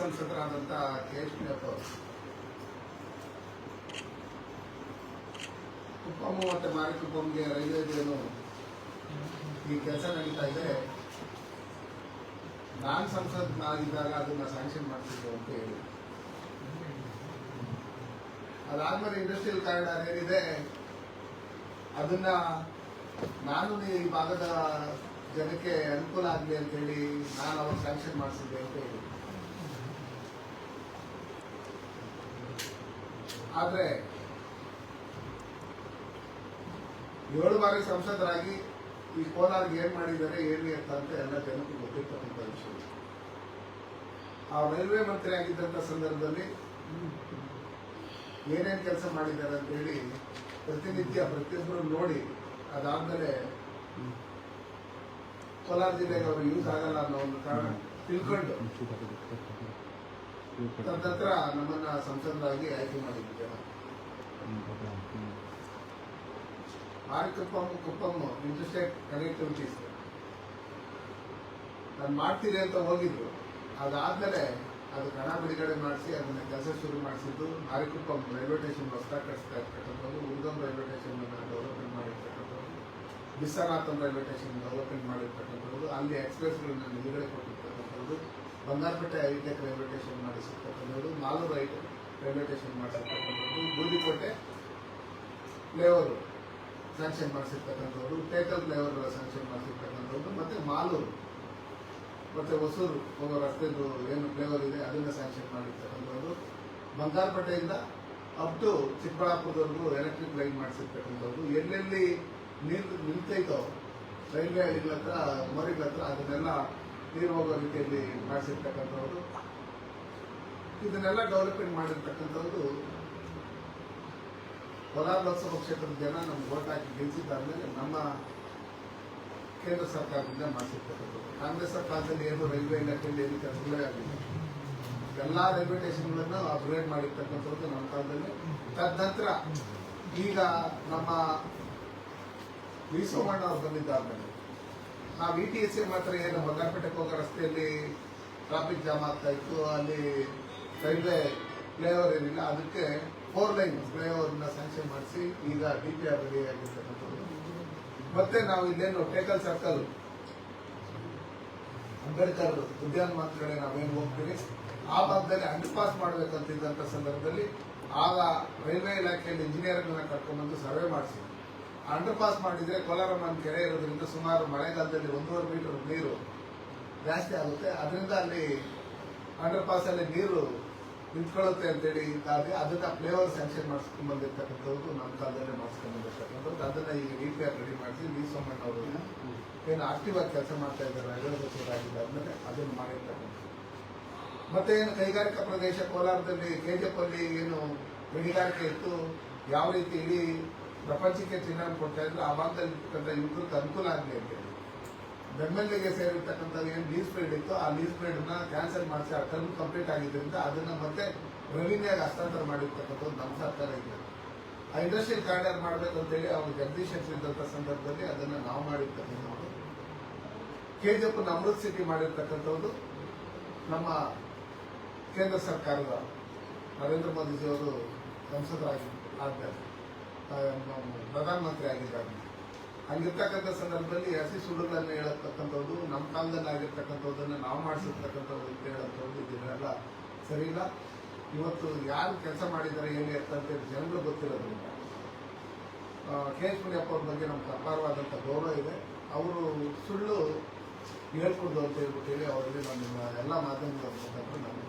ಸಂಸದರಾದಂಥ K H P ಅವರು. ಕುಪ್ಪಮ್ಮ ಮತ್ತು railway ರೈಲ್ವೇದೇನು ಈ ಕೆಲಸ ನಡೀತಾ ಇದೆ. ನಾನು ಸಂಸದನಾಗಿದ್ದಾಗ ಅದನ್ನ ಸ್ಯಾಂಕ್ಷನ್ ಮಾಡ್ತಿದ್ದೆ ಅಂತ ಹೇಳಿ. ಅದಾದ್ಮೇಲೆ ಇಂಡಸ್ಟ್ರಿಯಲ್ ಕಾರಿಡಾರ್ ಏನಿದೆ, ಅದನ್ನ ನಾನು ಈ ಭಾಗದ ಜನಕ್ಕೆ ಅನುಕೂಲ ಆಗಲಿ ಅಂತ ಹೇಳಿ ನಾನು ಅವ್ರು ಸ್ಯಾಂಕ್ಷನ್ ಮಾಡಿಸಿದ್ದೆ ಅಂತ ಹೇಳಿ. ಆದ್ರೆ ಏಳು ಬಾರಿ ಸಂಸದರಾಗಿ ಈ ಕೋಲಾರ್ಗೆ ಏನ್ ಮಾಡಿದ್ದಾರೆ, ಏನು ಅಂತ ಅಂತ ಎಲ್ಲ ಜನಕ್ಕೆ ಗೊತ್ತಿರ್ತಕ್ಕಂಥ ವಿಷಯ. ಆ ರೈಲ್ವೆ ಮಂತ್ರಿ ಆಗಿದ್ದಂಥ ಸಂದರ್ಭದಲ್ಲಿ ಏನೇನು ಕೆಲಸ ಮಾಡಿದ್ದಾರೆ ಅಂತ ಹೇಳಿ ಪ್ರತಿನಿತ್ಯ ಪ್ರತಿಯೊಬ್ಬರು ನೋಡಿ ಅದಾದ್ಮೇಲೆ ಕೋಲಾರ ಜಿಲ್ಲೆಗೆ ಅವರು ಯೂಸ್ ಆಗಲ್ಲ ಅನ್ನೋ ಒಂದು ಕಾರಣ ತಿಳ್ಕೊಂಡು ತದನಂತರ ನಮ್ಮನ್ನ ಸಂಸದರಾಗಿ ಆಯ್ಕೆ ಮಾಡಿದ್ರು ಜನ. ಆರ್ಕಪ್ಪಂ ಕುಪ್ಪಂ ಇಂಟರ್ಸ್ಟೇಟ್ ಕನೆಕ್ಟಿವಿಟೀಸ್ ನಾನು ಮಾಡ್ತೀನಿ ಅಂತ ಹೋಗಿದ್ರು. ಅದಾದ್ಮೇಲೆ ಅದು ಹಣ ಬಿಡುಗಡೆ ಮಾಡಿಸಿ, ಅದನ್ನ ಕೆಲಸ ಶುರು ಮಾಡಿಸಿದ್ದು ಆರಿಕುಪ್ಪಂ ರೈಲ್ವೆ ಸ್ಟೇಷನ್ ಹೊಸದಾಗಿ ಕಟ್ಟಿಸ್ತಾ ಇರ್ತಕ್ಕಂಥದ್ದು, ಉರ್ಗಂ ರೈಲ್ವೆ ಸ್ಟೇಷನ್ ಡೆವಲಪ್ಮೆಂಟ್ ಮಾಡಿರ್ತಕ್ಕಂಥದ್ದು ಬಿಸ್ಸನಾಥಂ ರೈಲ್ವೆ ಸ್ಟೇಷನ್ ಡೆವಲಪ್ಮೆಂಟ್ ಮಾಡಿರ್ತಕ್ಕಂಥದ್ದು, ಅಲ್ಲಿ ಎಕ್ಸ್ಪ್ರೆಸ್ಗಳನ್ನ ನಿಲುಗಡೆ ಕೊಟ್ಟಿರ್ತಕ್ಕಂಥದ್ದು Bangarapete hi tech railway station ಮಾಡಿಸಿರ್ತಕ್ಕಂಥದ್ದು ನಾಲ್ಕು ರೈಟ್ ರೈಲ್ವೆ ಸ್ಟೇಷನ್ ಮಾಡಿಸಿರ್ತಕ್ಕಂಥದ್ದು, ಬೂದಿಕೋಟೆ ಫ್ಲೇವರು ಸ್ಯಾಂಕ್ಷನ್ ಮಾಡಿಸಿರ್ತಕ್ಕಂಥವ್ರು ಟೇಕಲ್ ಫ್ಲೇವರ್ ಸ್ಯಾಂಕ್ಷನ್ ಮಾಡಿಸಿರ್ತಕ್ಕಂಥದ್ದು, ಮತ್ತೆ ಮಾಲೂರು, ಮತ್ತೆ ಹೊಸೂರು ಹೋಗೋ ರಸ್ತೆದು ಏನು ಫ್ಲೇವರ್ ಇದೆ, ಅದನ್ನ ಸ್ಯಾಂಕ್ಷನ್ ಮಾಡಿರ್ತಕ್ಕಂಥವ್ರು ಬಂಗಾರಪೇಟೆಯಿಂದ ಅಪ್ ಟು ಚಿಕ್ಕಬಳ್ಳಾಪುರದವರೆಗೂ ಎಲೆಕ್ಟ್ರಿಕ್ ಲೈನ್ ಮಾಡಿಸಿರ್ತಕ್ಕಂಥವ್ರು ಎಲ್ಲೆಲ್ಲಿ ನಿಲ್, ನಿಲ್ತೈತೋ ರೈಲ್ವೆ ಹಳಿಗಳ ಹತ್ರ ಮರಿಗಳ ಹತ್ರ ಅದನ್ನೆಲ್ಲ ನೀರು ಹೋಗೋ ರೀತಿಯಲ್ಲಿ ಮಾಡಿಸಿರ್ತಕ್ಕಂಥವ್ರು. ಇದನ್ನೆಲ್ಲ ಡೆವಲಪ್ಮೆಂಟ್ ಮಾಡಿರ್ತಕ್ಕಂಥವ್ರು ಕೋಲಾರ ಲೋಕಸಭಾ ಕ್ಷೇತ್ರದ ಜನ ನಮ್ಗೆ ಓಟ್ ಹಾಕಿ ಗೆಲ್ಸಿದ್ದಾದ್ಮೇಲೆ ನಮ್ಮ ಕೇಂದ್ರ ಸರ್ಕಾರದಿಂದ ಮಾಡಿಸಿರ್ತಕ್ಕಂಥದ್ದು ಕಾಂಗ್ರೆಸ್ ಸರ್ಕಾರದಲ್ಲಿ ಏನು ರೈಲ್ವೆ ಇಲಾಖೆಯಲ್ಲಿ ಏನು ಕೆಲಸಗಳೇ ಆಗಿಲ್ಲ ಎಲ್ಲಾ ರೈಲ್ವೆ ಸ್ಟೇಷನ್ಗಳನ್ನು ಅಪ್ಗ್ರೇಡ್ ಮಾಡಿರ್ತಕ್ಕಂಥದ್ದು ನಮ್ಮ ಕಾಲದಲ್ಲಿ. ತದನಂತರ ಈಗ ನಮ್ಮ ವಿ ಸೋಮಣ್ಣ ಅವರು ಬಂದಿದ್ದಾದ್ಮೇಲೆ ನಾವು ವಿ ಟಿ ಎಸ್ ಮಾತ್ರ ಏನು ಬಂಗಾರಪೇಟೆಗೆ ಹೋಗೋ ರಸ್ತೆಯಲ್ಲಿ ಟ್ರಾಫಿಕ್ ಜಾಮ್ ಆಗ್ತಾ ಇತ್ತು, ಅಲ್ಲಿ ರೈಲ್ವೆ ಫ್ಲೈಓವರ್ ಏನಿಲ್ಲ, ಅದಕ್ಕೆ ಫೋರ್ ಲೈನ್ ಫ್ಲೈಓವರ್ನ ಸ್ಯಾಂಕ್ಷನ್ ಮಾಡಿಸಿ ಈಗ ಡಿ ಪಿ ಆರ್ ರೆಡಿ ಆಗಿರ್ತಕ್ಕಂಥದ್ದು ಮತ್ತೆ ನಾವು ಇಲ್ಲೇನು ಟೇಕಲ್ ಸರ್ಕಲ್ ಅಂಬೇಡ್ಕರ್ ಉದ್ಯಾನ ಮಾತ್ರ ನಾವೇನು ಹೋಗ್ತೀವಿ, ಆ ಭಾಗದಲ್ಲಿ ಅಂಡರ್ ಪಾಸ್ ಮಾಡಬೇಕಂತಿದ್ದಂಥ ಸಂದರ್ಭದಲ್ಲಿ ಆಗ ರೈಲ್ವೆ ಇಲಾಖೆಯಲ್ಲಿ ಇಂಜಿನಿಯರ್ಗಳನ್ನ ಕರ್ಕೊಂಡ್ಬಂದು ಸರ್ವೆ ಮಾಡಿಸಿ. ಅಂಡರ್ ಪಾಸ್ ಮಾಡಿದ್ರೆ ಕೋಲಾರಮ್ಮನ ಕೆರೆ ಇರೋದ್ರಿಂದ ಸುಮಾರು ಮಳೆಗಾಲದಲ್ಲಿ ಒಂದೂವರೆ ಮೀಟರ್ ನೀರು ಜಾಸ್ತಿ ಆಗುತ್ತೆ. ಅದರಿಂದ ಅಲ್ಲಿ ಅಂಡರ್ ಅಲ್ಲಿ ನೀರು ನಿಂತ್ಕೊಳ್ಳುತ್ತೆ ಅಂತೇಳಿ ಇದಾಗಿ ಅದನ್ನ ಫ್ಲೇವರ್ ಸ್ಯಾಂಕ್ಷನ್ ಮಾಡಿಸ್ಕೊಂಡ್ ಬಂದಿರ್ತಕ್ಕಂಥದ್ದು ನಮ್ಮ ಕಾಲದಲ್ಲೇ ಮಾಡಿಸ್ಕೊಂಡ್ ಬಂದಿರ್ತಕ್ಕಂಥದ್ದು. ಅದನ್ನ ಈಗ ಡಿ ಪಿ ಆರ್ ರೆಡಿ ಮಾಡಿಸಿ ವಿ ಸೋಮಣ್ಣ ಅವರು ಏನು ಆಕ್ಟಿವ್ ಆಗಿ ಕೆಲಸ ಮಾಡ್ತಾ ಇದ್ದಾರೆ ರೈಲ್ವೆ ಸಚಿವರಾಗಿದ್ದಾದ್ಮೇಲೆ ಅದನ್ನು ಮಾಡಿರ್ತಕ್ಕಂಥದ್ದು. ಮತ್ತೆ ಏನು ಕೈಗಾರಿಕಾ ಪ್ರದೇಶ ಕೋಲಾರದಲ್ಲಿ ಕೆಜಿಎಫ್ ಅಲ್ಲಿ ಏನು ಗಣಿಗಾರಿಕೆ ಇತ್ತು, ಯಾವ ರೀತಿ ಇಡೀ ಪ್ರಪಂಚಕ್ಕೆ ಚಿನ್ನ ಕೊಡ್ತಾ ಇದ್ರು ಆ ಭಾಗದಲ್ಲಿ ಇರ್ತಕ್ಕಂಥ ಯುವಕರಿಗೆ ಅನುಕೂಲ ಆಗಲಿ ಅಂತೇಳಿ ಬೆಂಬಲಿಗೆ ಸೇರಿರ್ತಕ್ಕಂಥದ್ದು ಏನು ಲೀಸ್ ಪೀರಿಯಡ್ ಇತ್ತು, ಆ ಲೀಸ್ ಪೀರಿಯಡ್ನ ಕ್ಯಾನ್ಸಲ್ ಮಾಡಿಸಿ ಆ ಟರ್ಮ್ ಕಂಪ್ಲೀಟ್ ಆಗಿದ್ದರಿಂದ ಅದನ್ನ ಮತ್ತೆ ರೆವಿನ್ಯೂಗೆ ಹಸ್ತಾಂತರ ಮಾಡಿರ್ತಕ್ಕಂಥದ್ದು ನಮ್ಮ ಸರ್ಕಾರ ಇದೆ ಆ ಇಂಡಸ್ಟ್ರಿಯಲ್ ಕಾರಿಡಾರ್ ಮಾಡಬೇಕು ಅಂತೇಳಿ ಅವ್ರು ಜಗದೀಶ್ ಶೆಟ್ಟಿ ಸಂದರ್ಭದಲ್ಲಿ ಅದನ್ನ ನಾವು ಮಾಡಿರ್ತಕ್ಕಂಥದ್ದು. ಕೆಜಿಎಫ್ ಅಮೃತ್ ಸಿಟಿ ಮಾಡಿರ್ತಕ್ಕಂಥದ್ದು ನಮ್ಮ ಕೇಂದ್ರ ಸರ್ಕಾರದ ನರೇಂದ್ರ ಮೋದಿಜಿಯವರು ಸಂಸದರಾಗಿ ಆಗ್ತಾರೆ ಪ್ರಧಾನಮಂತ್ರಿ ಆಗಿದ್ದಾರೆ. ಹಂಗಿರ್ತಕ್ಕಂಥ ಸಂದರ್ಭದಲ್ಲಿ ಹಸಿ ಸುಳ್ಳುಗಳನ್ನು ಹೇಳತಕ್ಕಂಥದ್ದು, ನಮ್ಮ ಕಾಲದಲ್ಲಿ ಆಗಿರ್ತಕ್ಕಂಥದ್ದನ್ನು ನಾವು ಮಾಡಿಸಿರ್ತಕ್ಕಂಥದ್ದು ಅಂತ ಹೇಳೋದು ಇದನ್ನೆಲ್ಲ ಸರಿ ಇಲ್ಲ ಇವತ್ತು ಯಾರು ಕೆಲಸ ಮಾಡಿದ್ದಾರೆ ಏನು ಅಂತ ಜನರು ಗೊತ್ತಿರೋದ್ರಿಂದ ಕೆ ಎಸ್ ಮುನಿಯಪ್ಪ ಅವ್ರ ಬಗ್ಗೆ ನಮ್ಗೆ ಅಪಾರವಾದಂಥ ಗೌರವ ಇದೆ. ಅವರು ಸುಳ್ಳು ಹೇಳ್ಕೊಡ್ದು ಅಂತ ಹೇಳ್ಬಿಟ್ಟು ಹೇಳಿ ಅವರಲ್ಲಿ ನಾನು ಎಲ್ಲ ಮಾಧ್ಯಮಗಳ ಮುಖಾಂತರ ನಾನು